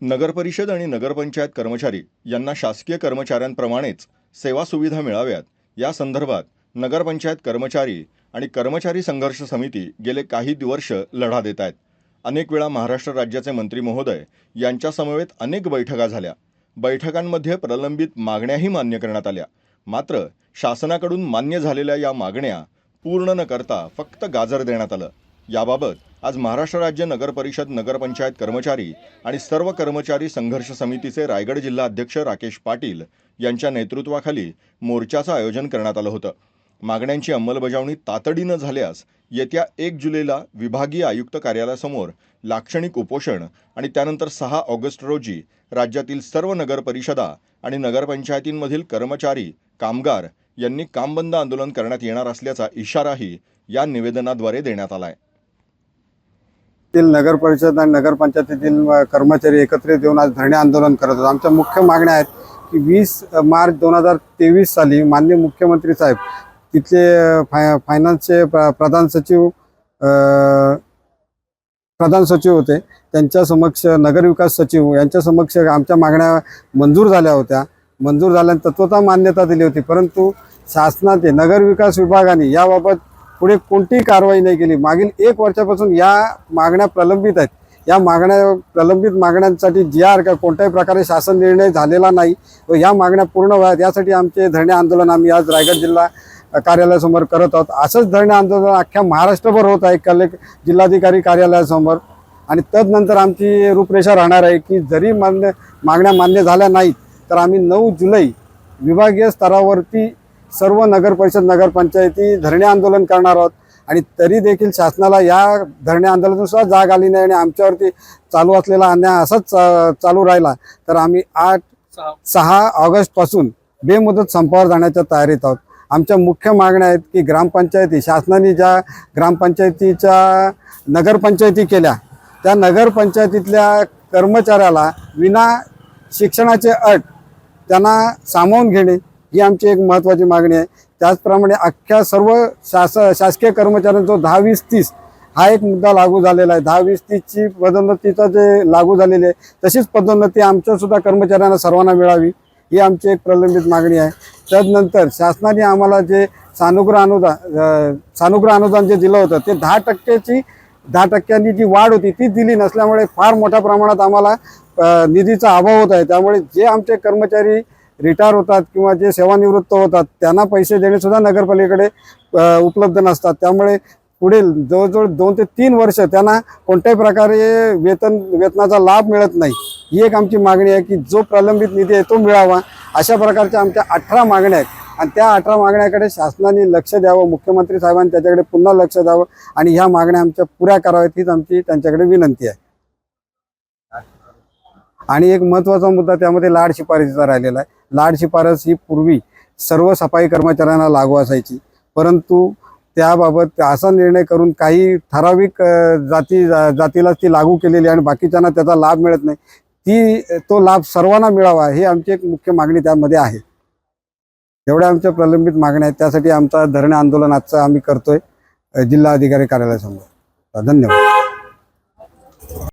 नगरपरिषद आणि नगरपंचायत कर्मचारी यांना शासकीय कर्मचाऱ्यांप्रमाणेच सेवा सुविधा मिळाव्यात. या संदर्भात नगरपंचायत कर्मचारी आणि कर्मचारी संघर्ष समिती गेले काही वर्ष लढा देत आहेत. अनेक वेळा महाराष्ट्र राज्याचे मंत्री महोदय यांच्यासमवेत अनेक बैठका झाल्या. बैठकांमध्ये प्रलंबित मागण्याही मान्य करण्यात आल्या. मात्र शासनाकडून मान्य झालेल्या या मागण्या पूर्ण न करता फक्त गाजर देण्यात आलं. याबाबत आज महाराष्ट्र राज्य नगर परिषद नगरपंचायत कर्मचारी आणि सर्व कर्मचारी संघर्ष समितीचे रायगड जिल्हा अध्यक्ष राकेश पाटील यांच्या नेतृत्वाखाली मोर्चाचं आयोजन करण्यात आलं होतं. मागण्यांची अंमलबजावणी तातडीनं झाल्यास येत्या एक जुलैला विभागीय आयुक्त कार्यालयासमोर लाक्षणिक उपोषण आणि त्यानंतर सहा ऑगस्ट रोजी राज्यातील सर्व नगरपरिषदा आणि नगरपंचायतींमधील कर्मचारी कामगार यांनी कामबंद आंदोलन करण्यात येणार असल्याचा इशाराही या निवेदनाद्वारे देण्यात आला आहे येथील नगर परिषद आणि नगरपंचायतीतील कर्मचारी एकत्रित येऊन आज धरणे आंदोलन करत होते. आमच्या मुख्य मागण्या आहेत की वीस मार्च दोन हजार तेवीस साली माननीय मुख्यमंत्री साहेब तिथले फाय फायनान्सचे प्र- प्रधान सचिव प्रधान सचिव होते. त्यांच्या समक्ष नगरविकास सचिव यांच्या समक्ष आमच्या मागण्या मंजूर झाल्या होत्या. मंजूर झाल्याने तत्वता मान्यता दिली होती. परंतु शासनाचे नगरविकास विभागाने याबाबत पुढे कोणतीही कारवाई नाही केली. मागील एक वर्षापासून या मागण्या प्रलंबित आहेत. या मागण्या प्रलंबित मागण्यांसाठी जी आर का कोणत्याही प्रकारे शासन निर्णय झालेला नाही व या मागण्या पूर्ण व्हाव्यात यासाठी आमचे धरणे आंदोलन आम्ही आज रायगड जिल्हा कार्यालयासमोर करत आहोत. असंच धरणे आंदोलन अख्ख्या महाराष्ट्रभर होत आहे कलेक् जिल्हाधिकारी कार्यालयासमोर. आणि तदनंतर आमची रूपरेषा राहणार आहे की जरी मान्य मागण्या मान्य झाल्या नाहीत तर आम्ही नऊ जुलै विभागीय स्तरावरती सर्व नगर परिषद नगरपंचायती धरणे आंदोलन करणार आहोत. आणि तरी देखील शासनाला या धरणे आंदोलनातून सुद्धा जाग आली नाही आणि आमच्यावरती चालू असलेला अन्याय असाच चा- चालू राहिला. तर आम्ही आठ सहा ऑगस्टपासून बेमुदत संपावर जाण्याच्या तयारीत आहोत. आमच्या मुख्य मागण्या आहेत की ग्रामपंचायती शासनाने ज्या ग्रामपंचायतीच्या नगरपंचायती केल्या त्या नगरपंचायतीतल्या कर्मचाऱ्याला विना शिक्षणाचे अट त्यांना सामावून घेणे ही आमची एक महत्त्वाची मागणी आहे. त्याचप्रमाणे अख्ख्या सर्व शास शासकीय कर्मचाऱ्यांचा जो दहा वीस तीस हा एक मुद्दा लागू झालेला आहे. दहा वीस तीसची पदोन्नतीचा जे लागू झालेली आहे तशीच पदोन्नती आमच्यासुद्धा कर्मचाऱ्यांना सर्वांना मिळावी ही आमची एक प्रलंबित मागणी आहे. त्यानंतर शासनाने आम्हाला जे सानुग्रह अनुदान सानुग्रह अनुदान जे दिलं होतं ते दहा टक्क्याची दहा टक्क्यांनी जी वाढ होती ती दिली नसल्यामुळे फार मोठ्या प्रमाणात आम्हाला निधीचा अभाव होत आहे. त्यामुळे जे आमचे कर्मचारी रिटायर होतात किंवा जे सेवानिवृत्त होतात त्यांना पैसे देणेसुद्धा नगरपालिकेकडे उपलब्ध नसतात. त्यामुळे पुढील जवळजवळ दोन ते तीन वर्ष त्यांना कोणत्याही प्रकारे वेतन वेतनाचा लाभ मिळत नाही. ही एक आमची मागणी आहे की जो प्रलंबित निधी आहे तो मिळावा. अशा प्रकारच्या आमच्या अठरा मागण्या आहेत. आणि त्या अठरा मागण्याकडे शासनाने लक्ष द्यावं मुख्यमंत्री साहेबांनी त्याच्याकडे पुन्हा लक्ष द्यावं आणि ह्या मागण्या आमच्या पुऱ्या कराव्यात हीच आमची त्यांच्याकडे विनंती आहे. आणि एक महत्त्वाचा मुद्दा त्यामध्ये लाड शिफारसीचा राहिलेला आहे. लाड शिफारस ही पूर्वी सर्व सफाई कर्मचाऱ्यांना लागू असायची. परंतु त्याबाबत असा निर्णय करून काही ठराविक जाती जा- जातीलाच ती लागू केलेली आहे आणि बाकीच्यांना त्याचा लाभ मिळत नाही. ती तो लाभ सर्वांना मिळावा ही आमची एक मुख्य मागणी त्यामध्ये आहे. एवढ्या आमच्या प्रलंबित मागण्या आहेत. त्यासाठी आमचा धरणे आंदोलन आजचं आम्ही करतोय. जिल्हाधिकारी कार्यालयासमोर. धन्यवाद.